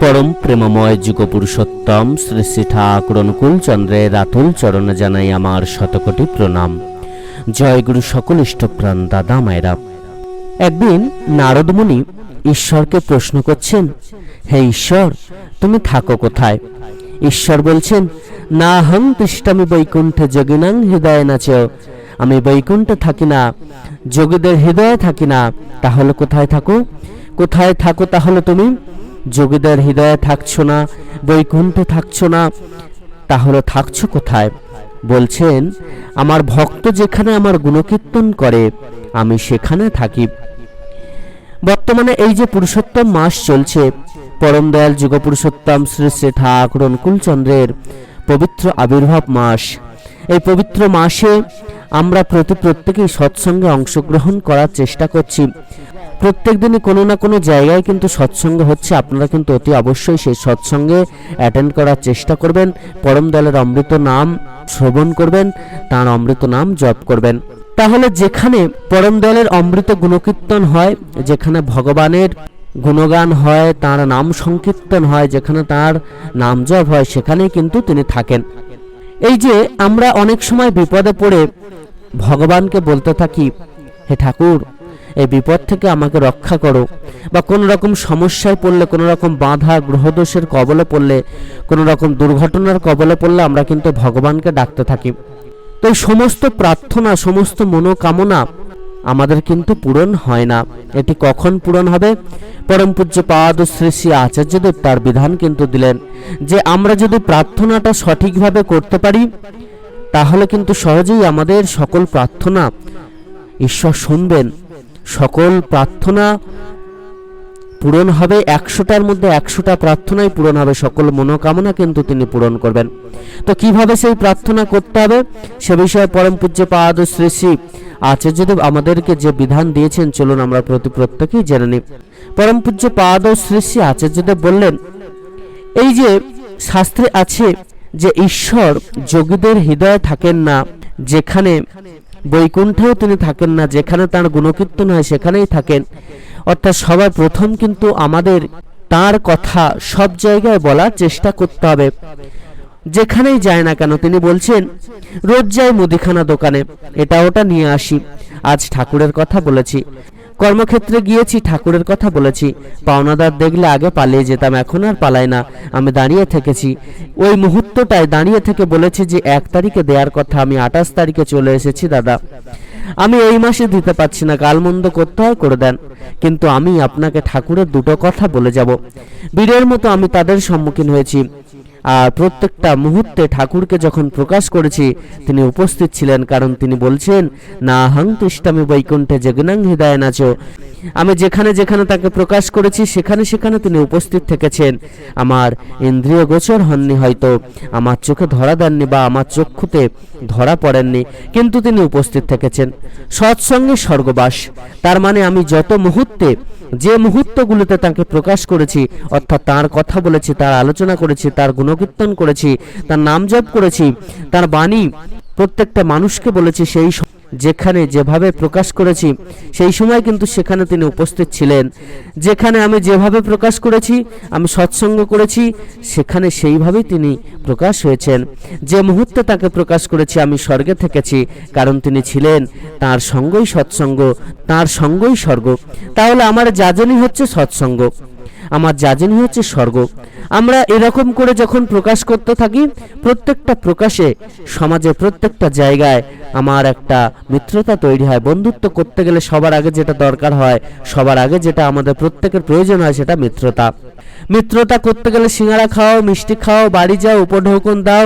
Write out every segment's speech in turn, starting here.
পরম প্রেমময় যুগ পুরুষোত্তম শ্রী শ্রী ঠাকুর অনুকূল চন্দ্রের রাতুল চরণে জানাই আমার শতকোটি প্রণাম। জয় গুরু সকল ইষ্টপ্রাণ দাদা মায়েরা। একদিন নারদমুনি ঈশ্বরকে প্রশ্ন করছেন, হে ঈশ্বর, তুমি থাকো কোথায়? ঈশ্বর বলছেন না হং তিষ্টামি বৈকুণ্ঠে যোগিনাং হৃদয় নাচ। আমি বৈকুণ্ঠে থাকি না, যোগীদের হৃদয়ে থাকি না। তাহলে কোথায় থাকো? কোথায় থাকো তাহলে তুমি? যোগীদের হৃদয়ে থাকছো না, বৈকুণ্ঠে থাকছো না। তাহলে থাকছো কোথায়? বলছেন, আমার ভক্ত যেখানে আমার গুণকীর্তন করে, আমি সেখানে থাকি। বর্তমানে এই যে পুরুষোত্তম মাস চলছে, পরম দয়াল যুগ পুরুষোত্তম শ্রী শ্রী ঠাকুর অনুকূলচন্দ্রের পবিত্র আবির্ভাব মাস। এই পবিত্র মাসে আমরা প্রতি প্রত্যেকেই সৎসঙ্গে অংশগ্রহণ করার চেষ্টা করছি। প্রত্যেক দিনই কোনো না কোনো জায়গায় কিন্তু সৎসঙ্গ হচ্ছে। আপনারা কিন্তু অতি অবশ্যই সেই সৎসঙ্গে অ্যাটেন্ড করার চেষ্টা করবেন। পরম দলের অমৃত নাম শ্রবণ করবেন, তার অমৃত নাম জপ করবেন। তাহলে যেখানে পরম দলের অমৃত গুণকীর্তন হয়, যেখানে ভগবানের গুণগান হয়, তার নাম সংকীর্তন হয়, যেখানে তার নাম জপ হয়, সেখানেই কিন্তু তিনি থাকেন। এই যে আমরা অনেক সময় বিপদে পড়ে ভগবানকে বলতে থাকি, হে ঠাকুর, এই বিপদ থেকে আমাকে রক্ষা করো। বা কোনো রকম সমস্যায় পড়লে, কোনো রকম বাধা, গ্রহদোষের কবলে পড়লে, কোনো রকম দুর্ঘটনার কবলে পড়লে আমরা কিন্তু ভগবানকে ডাকতে থাকি। তো এই সমস্ত প্রার্থনা, সমস্ত মনোকামনা আমাদের কিন্তু পূরণ হয় না। এটি কখন পূরণ হবে? পরম পূজ্য পাদ শ্রী শ্রী আচার্যদেব তার বিধান কিন্তু দিলেন যে আমরা যদি প্রার্থনাটা সঠিকভাবে করতে পারি, তাহলে কিন্তু সহজেই আমাদের সকল প্রার্থনা ঈশ্বর শুনবেন। সকল প্রার্থনা পূরণ হবে, একশোটার মধ্যে একশোটা প্রার্থনাই পূরণ হবে। সকল মনোকামনা কিন্তু তিনি পূরণ করবেন। তো কীভাবে সেই প্রার্থনা করতে হবে? সে বিষয়ে পরম পূজ্য পাদ শ্রী শ্রী আচার্যদেব আমাদেরকে যে বিধান দিয়েছেন, চলুন আমরা প্রতি প্রত্যেকেই জেনে নিই। পরম পূজ্য পাদ শ্রী শ্রী আচার্যদেব বললেন, এই যে শাস্ত্রে আছে যে ঈশ্বর যোগীদের হৃদয়ে থাকেন না, যেখানে বৈকুণ্ঠেও তিনি থাকেন না, যেখানে তার গুণকীর্তন হয় সেখানেই থাকেন। অর্থাৎ সবার প্রথম কিন্তু আমাদের তার কথা সব জায়গায় বলার চেষ্টা করতে হবে। যেখানেই যায় না কেন তিনি বলছেন, রোজ যাই মুদিখানা দোকানে, এটা ওটা নিয়ে আসি। আজ ঠাকুরের কথা বলেছি। কর্মক্ষেত্রে গিয়েছি, ঠাকুরের কথা বলেছি। পাওনাদার দেখলে আগে পালিয়ে যেতাম, এখন আর পালাই না। আমি দাঁড়িয়ে থেকেছি। ওই মুহূর্তটায় দাঁড়িয়ে থেকে বলেছি যে, এক তারিখে দেওয়ার কথা। আমি আঠাশ তারিখে চলে এসেছি, দাদা। আমি এই মাসে দিতে পারছি না গালমন্দ করতে হয়, করে দেন। কিন্তু আমি আপনাকে ঠাকুরের দুটো কথা বলে যাব। বীরের মতো আমি তাদের সম্মুখীন হয়েছি। আর প্রত্যেকটা মুহূর্তে ঠাকুরকে যখন প্রকাশ করেছি, তিনি উপস্থিত ছিলেন কারণ তিনি বলছেন, না হং তিষ্টামি বৈকুণ্ঠে জগনাং হৃদয় নাচো। আমি যেখানে যেখানে তাকে প্রকাশ করেছি, সেখানে সেখানে তিনি উপস্থিত থেকেছেন। আমার ইন্দ্রিয় গোচর হননি হয়তো, আমার চোখে ধরা দেননি বা আমার চক্ষুতে ধরা পড়েননি, কিন্তু তিনি উপস্থিত থেকেছেন। সৎসঙ্গে স্বর্গবাস, তার মানে আমি যত মুহূর্তে যে মুহূর্তগুলোতে তাকে প্রকাশ করেছি, অর্থাৎ তার কথা বলেছি, তার আলোচনা করেছি, তার গুণকীর্তন করেছি, তার নাম জপ করেছি, তার বাণী প্রত্যেকটা মানুষকে বলেছি, সেই যেখানে যেভাবে প্রকাশ করেছি, সেই সময় কিন্তু সেখানে তিনি উপস্থিত ছিলেন। যেখানে আমি যেভাবে প্রকাশ করেছি, আমি সৎসঙ্গ করেছি, সেখানে সেইভাবেই তিনি প্রকাশ হয়েছেন। যে মুহূর্তে তাকে প্রকাশ করেছি, আমি স্বর্গে থেকেছি, কারণ তিনি ছিলেন তার সঙ্গই সৎসঙ্গ, তার সঙ্গই স্বর্গ। তাহলে আমার যাজনই হচ্ছে সৎসঙ্গ। আমার যাজনই হচ্ছে স্বর্গ। আমরা এরকম করে যখন প্রকাশ করতে থাকি, প্রত্যেকটা প্রকাশে সমাজে প্রত্যেকটা জায়গায় আমার একটা মিত্রতা তৈরি হয়। বন্ধুত্ব করতে গেলে সবার আগে যেটা দরকার হয়, সবার আগে যেটা আমাদের প্রত্যেকের প্রয়োজন হয় সেটা মিত্রতা। মিত্রতা করতে গেলে সিঙ্গারা খাও, মিষ্টি খাও, বাড়ি যাও উপর উপঢৌকন দাও,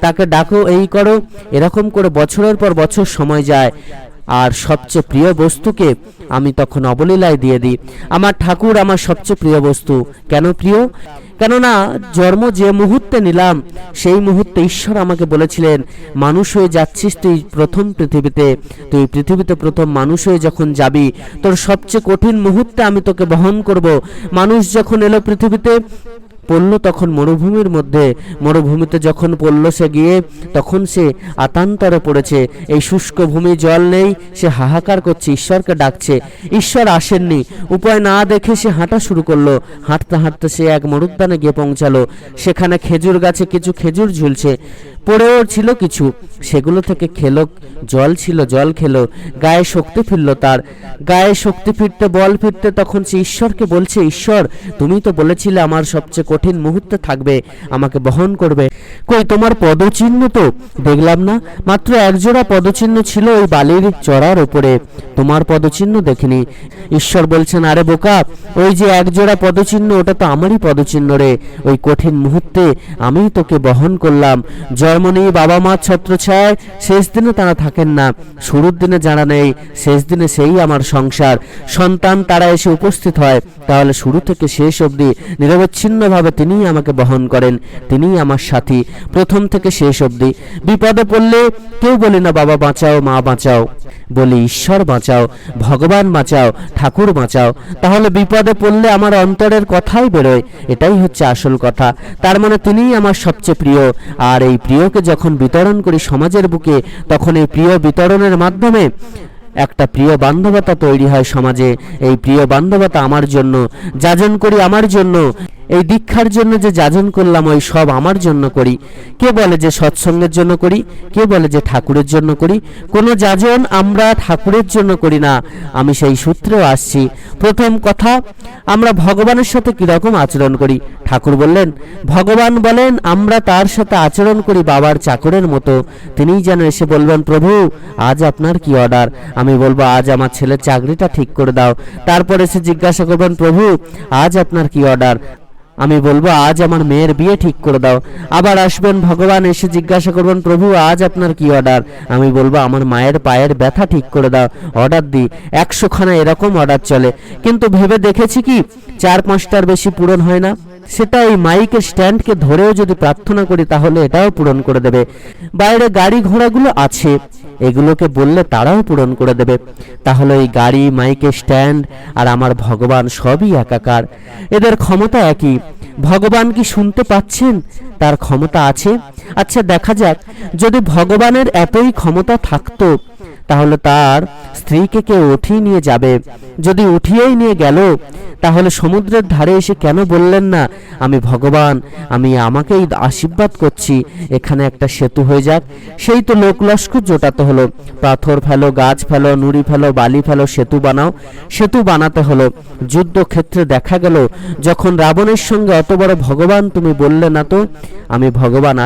তাকে ডাকো, এই করো, এরকম করে বছরের পর বছর সময় যায়। আর সবচেয়ে প্রিয় বস্তুকে আমি তখন অবলীলায় দিয়ে দিই। আমার ঠাকুর আমার সবচেয়ে প্রিয় বস্তু। কেন প্রিয়? কেননা জন্ম যে মুহূর্তে নিলাম, সেই মুহূর্তে ঈশ্বর আমাকে বলেছিলেন, মানুষ হয়ে যাচ্ছিস তুই প্রথম পৃথিবীতে। তুই পৃথিবীতে প্রথম মানুষ হয়ে যখন যাবি, তোর সবচেয়ে কঠিন মুহূর্তে আমি তোকে বহন করব। মানুষ যখন এলো পৃথিবীতে পড়ল তখন মরুভূমির মধ্যে। মরুভূমিতে যখন পড়ল সে গিয়ে, তখন সে আতান্তরে পড়েছে। এই শুষ্ক ভূমি জল নেই, সে হাহাকার করছে, ঈশ্বরকে ডাকছে। ঈশ্বর আসেননি। উপায় না দেখে সে হাঁটা শুরু করল। হাঁটতে হাঁটতে সে এক মরুদ্যানে গিয়ে পৌঁছালো। সেখানে খেজুর গাছে কিছু খেজুর ঝুলছে। পড়েও ছিল কিছু। সেগুলো থেকে খেলো, জল ছিল, জল খেলো। গায়ে শক্তি ফিরল তার। গায়ে শক্তি ফিরতে, বল ফিরতে তখন সে ঈশ্বরকে বলছে, ঈশ্বর, তুমি তো বলেছিলে আমার সবচেয়ে কঠিন মুহূর্তে থাকবে, আমাকে বহন করবে। কই, তোমার পদচিহ্ন তো? দেখলাম না। মাত্র একজোড়া পদচিহ্ন ছিল ওই বালির চড়ার ওপরে তোমার পদচিহ্ন দেখিনি। ঈশ্বর বলছেন, আরে বোকা, ওই যে একজোড়া পদচিহ্ন, ওটা তো আমারই পদচিহ্ন রে। ওই কঠিন মুহূর্তে আমি তোকে বহন করলাম। জন্মনি বাবা মা ছত্রছায় শেষ দিনে তারা থাকেন না। শুরুর দিনে যারা নেই, শেষ দিনে সেই আমার সংসার। সন্তান, তারা এসে উপস্থিত হয়। তাহলে শুরু থেকে শেষ অবধি নিরবচ্ছিন্নভাবে তিনিই আমাকে বহন করেন, তিনিই আমার সাথী। প্রথম থেকে শেষ অবধি বিপদে পড়লে কেউ বলি না, বাবা, বাঁচাও, মা, বাঁচাও। বলি, ঈশ্বর, বাঁচাও, ভগবান বাঁচাও, ঠাকুর বাঁচাও। তাহলে বিপদে পড়লে আমার অন্তরের কথাই বেরোয়, এটাই হচ্ছে আসল কথা। তার মানে তিনিই আমার সবচেয়ে প্রিয়। আর এই প্রিয়কে যখন বিতরণ করি সমাজের বুকে, তখন এই প্রিয় বিতরণের মাধ্যমে একটা প্রিয় বান্ধবতা তৈরি হয় সমাজে। এই প্রিয় বান্ধবতা আমার জন্য, যাজন করি আমার জন্য। এই দীক্ষার জন্য যে যাজন করলাম, ওই সব আমার জন্য করি। কে বলে যে সৎসঙ্গের জন্য করি? কে বলে যে ঠাকুরের জন্য করি? কোনো যাজন আমরা ঠাকুরের জন্য করি না। আমি সেই সূত্রেও আসছি। প্রথম কথা, আমরা ভগবানের সাথে কীরকম আচরণ করি? ঠাকুর বললেন, ভগবান বলেন, আমরা তার সাথে আচরণ করি বাবার চাকরের মতো। তিনিই যেন এসে বলবেন, প্রভু, আজ আপনার কি অর্ডার? আমি বলব, আজ আমার ছেলের চাকরিটা ঠিক করে দাও। তারপরে এসে জিজ্ঞাসা করবেন, প্রভু, আজ আপনার কি অর্ডার? আমি বলব, আজ আমার মেয়ের বিয়ে ঠিক করে দাও। আবার আসবেন ভগবান, এসে জিজ্ঞাসা করবেন, প্রভু, আজ আপনার কি অর্ডার আমি বলব, আমার মায়ের পায়ের ব্যথা ঠিক করে দাও অর্ডার দিই। একশোখানা এরকম অর্ডার চলে। কিন্তু ভেবে দেখেছি কি, চার পাঁচটার বেশি পূরণ হয় না। সেটা ওই মাইকের স্ট্যান্ডকে ধরেও যদি প্রার্থনা করি, তাহলে এটাও পূরণ করে দেবে। বাইরে গাড়ি ঘোড়াগুলো আছে। এগুলোকে বললে তারাও পূরণ করে দেবে। তাহলে এই গাড়ি মাইকের স্ট্যান্ড আর আমার ভগবান সবই একাকার। এদের ক্ষমতা একই। ভগবান কি শুনতে পাচ্ছেন? তার ক্ষমতা আছে। আচ্ছা দেখা যাক। যদি ভগবানের এতই ক্ষমতা থাকতো তাহলে তার স্ত্রীকে কে উঠিয়ে নিয়ে যাবে। যদি উঠিয়েই নিয়ে গেল, তাহলে সমুদ্রের ধারে এসে কেন বললেন না, আমি ভগবান, আমি আমাকেই আশীর্বাদ করছি, এখানে একটা সেতু হয়ে যাক। সেই তো লোক লস্কর জোটাতে হলো। পাথর ফেলো, গাছ ফেলো, নুড়ি ফেলো, বালি ফেলো, সেতু বানাও। সেতু বানাতে হলো। যুদ্ধক্ষেত্রে দেখা গেল, যখন রাবণের সঙ্গে অত বড় ভগবান তুমি বললে না তো? আমি ভগবান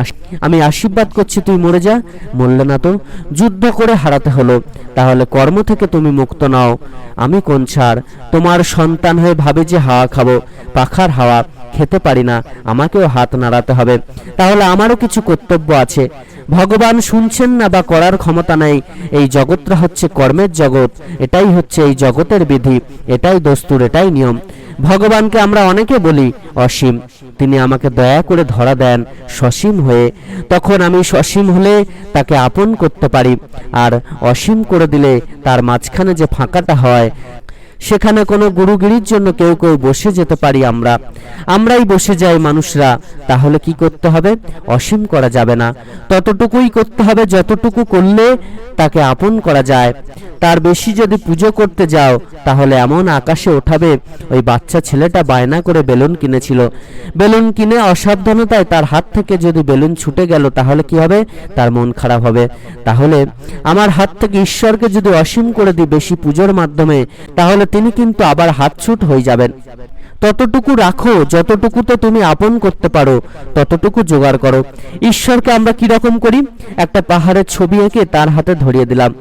আমি আশীর্বাদ করছি, তুই মরে যা। বললে না তো? যুদ্ধ করে হারাতে হলো। তাহলে কর্ম থেকে তুমি মুক্ত নাও। আমি কোন ছাড়? তোমার সন্তান হয়ে ভাবে যে হাওয়া খাব। পাখার হাওয়া খেতে পারি না। আমাকেও হাত নাড়াতে হবে। তাহলে আমারও কিছু কর্তব্য আছে। ভগবান শুনছেন না বা করার ক্ষমতা নাই। এই জগৎটা হচ্ছে কর্মের জগৎ। এটাই হচ্ছে এই জগতের বিধি। এটাই দস্তুর, এটাই নিয়ম। ভগবানকে আমরা অনেকে বলি অসীম। তিনি আমাকে দয়া করে ধরা দেন, সসীম হয়ে। তখন আমি সসীম হলে তাকে আপন করতে পারি, আর অসীম করে দিলে তার মাঝখানে যে ফাঁকাটা হয় সেখানে কোনো গুরুগিরির জন্য কেউ কেউ বসে যেতে পারি আমরা। আমরাই বসে যাই মানুষরা। তাহলে কি করতে হবে? অসীম করা যাবে না। ততটুকুই করতে হবে, যতটুকু করলে তাকে আপন করা যায়। তার বেশি যদি পুজো করতে যাও, তাহলে এমন আকাশে ওঠাবে, ওই বাচ্চা ছেলেটা বায়না করে বেলুন কিনেছিল। বেলুন কিনে অসাবধানতায় তার হাত থেকে যদি বেলুন ছুটে গেল, তাহলে কি হবে? তার মন খারাপ হবে। তাহলে আমার হাত থেকে ঈশ্বরকে যদি অসীম করে দিই বেশি পুজোর মাধ্যমে, তাহলে তিনি কিন্তু আবার হাতছুট হয়ে যাবেন। ততটুকু রাখো, যতটুকুতে তুমি আপন করতে পারো, ততটুকু জোগাড় করো। ঈশ্বরকে আমরা কি রকম করি? একটা পাহাড়ের ছবি এঁকে তার হাতে ধরিয়ে দিলাম।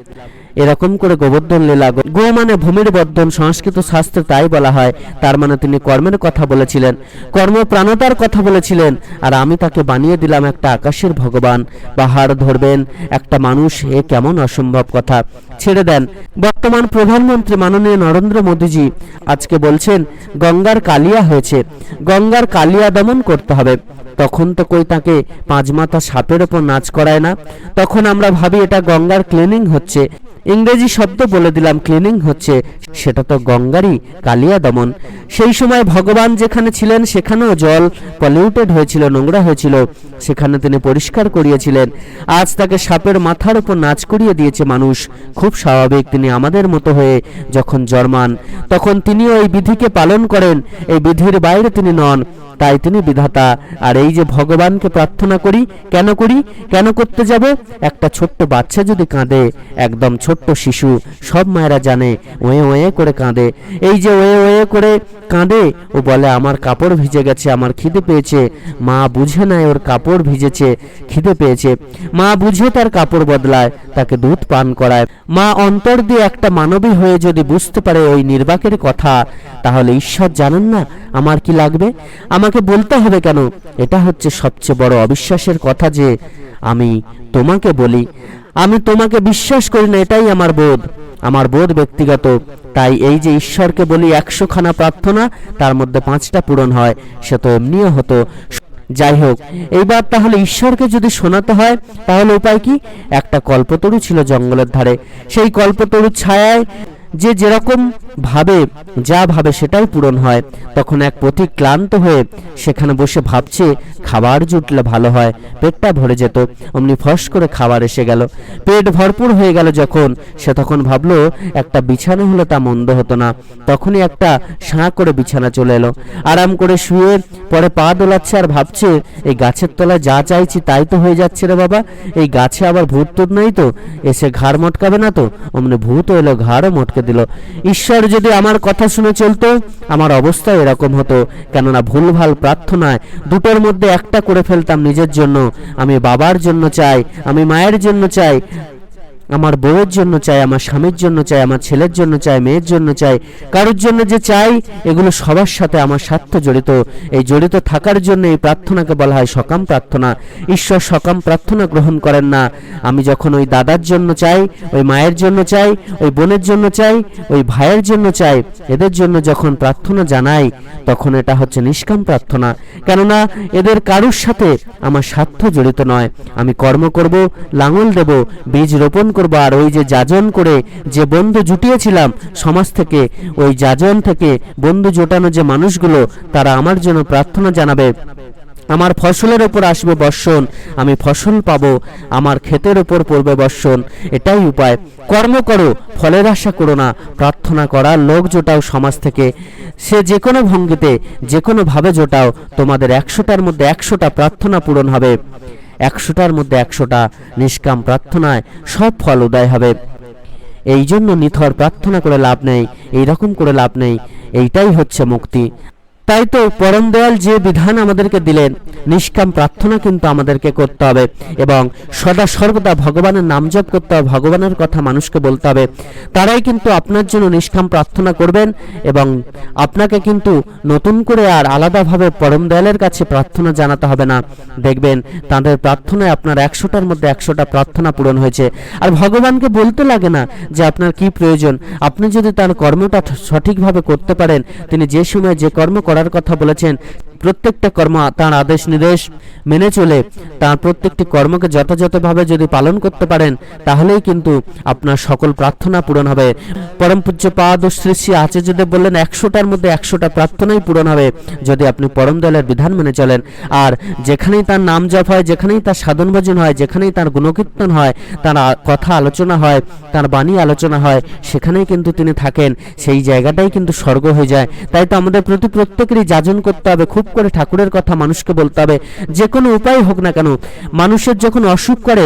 এরকম করে গোবর্ধন লীলা গো মানে ভূমির বর্ধন সংস্কৃত শাস্ত্রে তাই বলা হয়, তার মানে তিনি কর্মের কথা বলেছিলেন। কর্মপ্রাণতার কথা বলেছিলেন, আর আমি তাকে বানিয়ে দিলাম একটা আকাশের ভগবান। পাহাড় ধরবেন, একটা মানুষ, এ কেমন অসম্ভব কথা। ছেড়ে দেন। বর্তমান প্রধানমন্ত্রী মাননীয় নরেন্দ্র মোদীজি আজকে বলছেন, গঙ্গার কালিয়া হয়েছে। গঙ্গার কালিয়া দমন করতে হবে। তখন তো কই তাকে পাঁচ মাথা সাপের ওপর নাচ করায় না। তখন আমরা ভাবি এটা গঙ্গার ক্লিনিং হচ্ছে। ইংরেজি শব্দ বলে দিলাম ক্লিনিং হচ্ছে, সেটা তো গঙ্গারই কালিয়া দমন। সেই সময় ভগবান যেখানে ছিলেন, সেখানেও জল পলিউটেড হয়েছিল, নোংরা হয়েছিল। সেখানে তিনি পরিষ্কার করিয়েছিলেন। আজ তাকে সাপের মাথার উপর নাচ করিয়ে দিয়েছে মানুষ। খুব স্বাভাবিক, তিনি আমাদের মতো হয়ে যখন জন্মান, তখন তিনিও এই বিধিকে পালন করেন। এই বিধির বাইরে তিনি নন। তাই তিনি বিধাতা। আর এই যে ভগবানকে প্রার্থনা করি, কেন করি? কেন করতে যাব? একটা ছোট্ট বাচ্চা যদি কাঁদে, একদম ছোট্ট শিশু, সব মায়েরা জানে, ওয়ে ওয়ে করে কাঁদে। এই যে ওয়ে ওয়ে করে কাঁদে, ও বলে, আমার কাপড় ভিজে গেছে, আমার খিদে পেয়েছে। মা বুঝে নেয় ওর কাপড় ভিজেছে, খিদে পেয়েছে। মা বুঝে তার কাপড় বদলায়, তাকে দুধ পান করায়। মা অন্তর দিয়ে একটা মানবী হয়ে যদি বুঝতে পারে ওই নির্বাকের কথা, তাহলে ঈশ্বর জানেন না আমার কি লাগবে? আমাকে বলতে হবে কেন? এটা হচ্ছে সবচেয়ে বড় অবিশ্বাসের কথা যে আমি তোমাকে বলি। আমি তোমাকে বিশ্বাস করি না, এটাই আমার বোধ। আমার বোধ ব্যক্তিগত, তাই এই যে ঈশ্বরকে বলি একশো খানা প্রার্থনা, তার মধ্যে পাঁচটা পূরণ হয়, সে তো এমনিও হতো। যাই হোক, এইবার তাহলে ঈশ্বরকে যদি শোনাতে হয়, তাহলে উপায় কি? একটা কল্পতরু ছিল জঙ্গলের ধারে। সেই কল্পতরুর ছায়ায় যে যেরকম ভাবে, যা ভাবে সেটাই পূরণ হয়। তখন এক পথিক ক্লান্ত হয়ে সেখানে বসে ভাবছে, খাবার জুটলে ভালো হয়, পেটটা ভরে যেত। অমনি ফস করে খাবার এসে গেল। পেট ভরপুর হয়ে গেল যখন, সে তখন ভাবলো, একটা বিছানা হলে তা মন্দ হতো না। তখনই একটা সাঁ করে বিছানা চলে এলো। আরাম করে শুয়ে পরে পা দোলাচ্ছে আর ভাবছে, এই গাছের তলায় যা চাইছি তাই তো হয়ে যাচ্ছে রে বাবা। এই গাছে আবার ভূত টুত নাই তো? এসে ঘাড় মটকাবে না তো? অমনি ভূত এলো, ঘাড়ও মটকে দিল, ঈশ্বর যদি আমার কথা শুনে চলতো, আমার অবস্থা এরকম হতো। কেননা ভুলভাল প্রার্থনায় দুটোর মধ্যে একটা করে ফেলতাম নিজের জন্য। আমি বাবার জন্য চাই, আমি মায়ের জন্য চাই আমার বউয়ের জন্য চাই, আমার স্বামীর জন্য চাই, আমার ছেলের জন্য চাই, মেয়ের জন্য চাই, কারোর জন্য যে চাই, এগুলো সবার সাথে আমার স্বার্থ জড়িত। এই জড়িত থাকার জন্য এই প্রার্থনাকে বলা হয় সকাম প্রার্থনা। ঈশ্বর সকাম প্রার্থনা গ্রহণ করেন না। আমি যখন ওই দাদার জন্য চাই, ওই মায়ের জন্য চাই, ওই বোনের জন্য চাই, ওই ভাইয়ের জন্য চাই, এদের জন্য যখন প্রার্থনা জানাই, তখন এটা হচ্ছে নিষ্কাম প্রার্থনা। কেননা এদের কারুর সাথে আমার স্বার্থ জড়িত নয়। আমি কর্ম করব, লাঙল দেব, বীজ রোপণ করব আর ওই যে যাজন করে যে বন্ধু জুটিয়েছিলাম সমাজ থেকে, ওই যাজন থেকে বন্ধু জোটানো যে মানুষগুলো, তারা আমার জন্য প্রার্থনা জানাবে। আমার ফসলের ওপর আসবে বর্ষণ, আমি ফসল পাবো, আমার ক্ষেতের ওপর পড়বে বর্ষণ, এটাই উপায়। কর্ম করো, ফলের আশা করো না, প্রার্থনা করা লোক জোটাও সমাজ থেকে। সে যে কোনো ভঙ্গিতে, যে কোনো ভাবে জোটাও, তোমাদের একশোটার মধ্যে একশোটা প্রার্থনা পূরণ হবে। একশোটার মধ্যে একশোটা নিষ্কাম প্রার্থনায় সব ফল উদয় হবে। এই জন্য নিথর প্রার্থনা করে লাভ নেই, এইরকম করে লাভ নেই, এইটাই হচ্ছে মুক্তি। তাই তো পরম দয়াল যে বিধান আমাদেরকে দিলেন, নিষ্কাম প্রার্থনা কিন্তু আমাদেরকে করতে হবে এবং সদা সর্বদা ভগবানের নাম জপ করতে হবে, ভগবানের কথা মানুষকে বলতে হবে। তারাই কিন্তু আপনার জন্য নিষ্কাম প্রার্থনা করবেন এবং আপনাকে কিন্তু নতুন করে আর আলাদাভাবে পরম দয়ালের কাছে প্রার্থনা জানাতে হবে না। দেখবেন তাদের প্রার্থনায় আপনার একশোটার মধ্যে একশোটা প্রার্থনা পূরণ হয়েছে। আর ভগবানকে বলতে লাগে না যে আপনার কি প্রয়োজন। আপনি যদি তার কর্মটা সঠিকভাবে করতে পারেন, তিনি যে সময় যে কর্ম করার কথা বলেছেন। প্রত্যেকটা কর্ম তার আদেশ নির্দেশ মেনে চলে। তার প্রত্যেকটি কর্মকে যথাযথভাবে যদি পালন করতে পারেন, তাহলেই কিন্তু আপনার সকল প্রার্থনা পূরণ হবে। পরম পূজ্য পাদ ও শ্রী শ্রী আচার্যদেব বললেন, একশোটার মধ্যে একশোটা প্রার্থনাই পূরণ হবে যদি আপনি পরম দলের বিধান মেনে চলেন। আর যেখানেই তার নাম জপ হয়, যেখানেই তার সাধন ভজন হয়, যেখানেই তার গুণকীর্তন হয়, তার কথা আলোচনা হয়, তার বাণী আলোচনা হয়, সেখানেই কিন্তু তিনি থাকেন। সেই জায়গাটাই কিন্তু স্বর্গ হয়ে যায়। তাই তো আমাদের প্রতি প্রত্যেকেরই যাজন করতে হবে। খুব করে ঠাকুরের কথা মানুষকে বলতে হবে। যে কোনো উপায় হোক না কেন, মানুষের যখন অসুখ করে,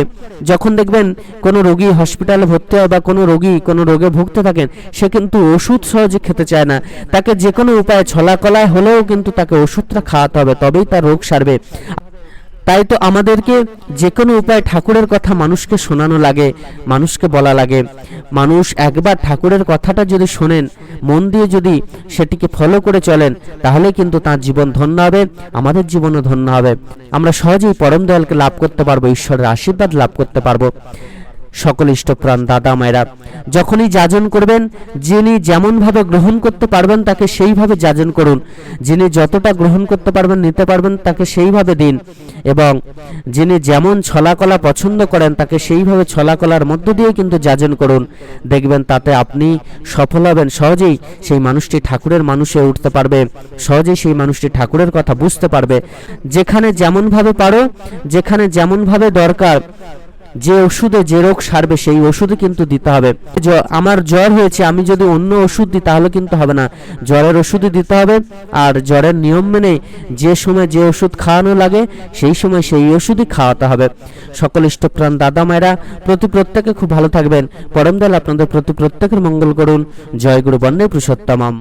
যখন দেখবেন কোনো রোগী হসপিটালে ভর্তি হয় বা কোনো রোগী কোনো রোগে ভুগতে থাকেন, সে কিন্তু ওষুধ সহজে খেতে চায় না। তাকে যে কোনো উপায়ে ছলা ছলাকলায় হলেও কিন্তু তাকে ওষুধটা খাওয়াতে হবে, তবেই তার রোগ সারবে। তাই তো আমাদেরকে যে কোনো উপায় ঠাকুরের কথা মানুষকে শোনানো লাগে, মানুষকে বলা লাগে। মানুষ একবার ঠাকুরের কথাটা যদি শোনেন, মন দিয়ে যদি সেটিকে ফলো করে চলেন তাহলে কিন্তু তার জীবন ধন্য হবে, আমাদের জীবনও ধন্য হবে। আমরা সহজেই পরম দয়ালকে লাভ করতে পারব, ঈশ্বরের আশীর্বাদ লাভ করতে পারব। সকল ইষ্টপ্রাণ দাদা মায়েরা, যখনই যাজন করবেন, যিনি যেমনভাবে গ্রহণ করতে পারবেন, তাকে সেইভাবে যাজন করুন। যিনি যতটা গ্রহণ করতে পারবেন, নিতে পারবেন, তাকে সেইভাবে দিন। এবং যিনি যেমন ছলাকলা পছন্দ করেন, তাকে সেইভাবে ছলাকলার মধ্য দিয়ে কিন্তু যাজন করুন। দেখবেন তাতে আপনি সফল হবেন। সহজেই সেই মানুষটি ঠাকুরের মানুষে উঠতে পারবে। সহজেই সেই মানুষটি ঠাকুরের কথা বুঝতে পারবে। যেখানে যেমনভাবে পারো, যেখানে যেমনভাবে দরকার যে ওষুধে যে রোগ সারবে, সেই ওষুধই কিন্তু দিতে হবে। আমার জ্বর হয়েছে, আমি যদি অন্য ওষুধ দিই, তাহলে কিন্তু হবে না। জ্বরের ওষুধই দিতে হবে, আর জ্বরের নিয়ম মেনে যে সময় যে ওষুধ খাওয়ানো লাগে, সেই সময় সেই ওষুধই খাওয়াতে হবে। সকল ইষ্টপ্রাণ দাদা মায়েরা, প্রতি প্রত্যেকে খুব ভালো থাকবেন। পরম দয়াল আপনাদের প্রতি প্রত্যেকের মঙ্গল করুন। জয় গুরু বন্দে পুরুষোত্তমাম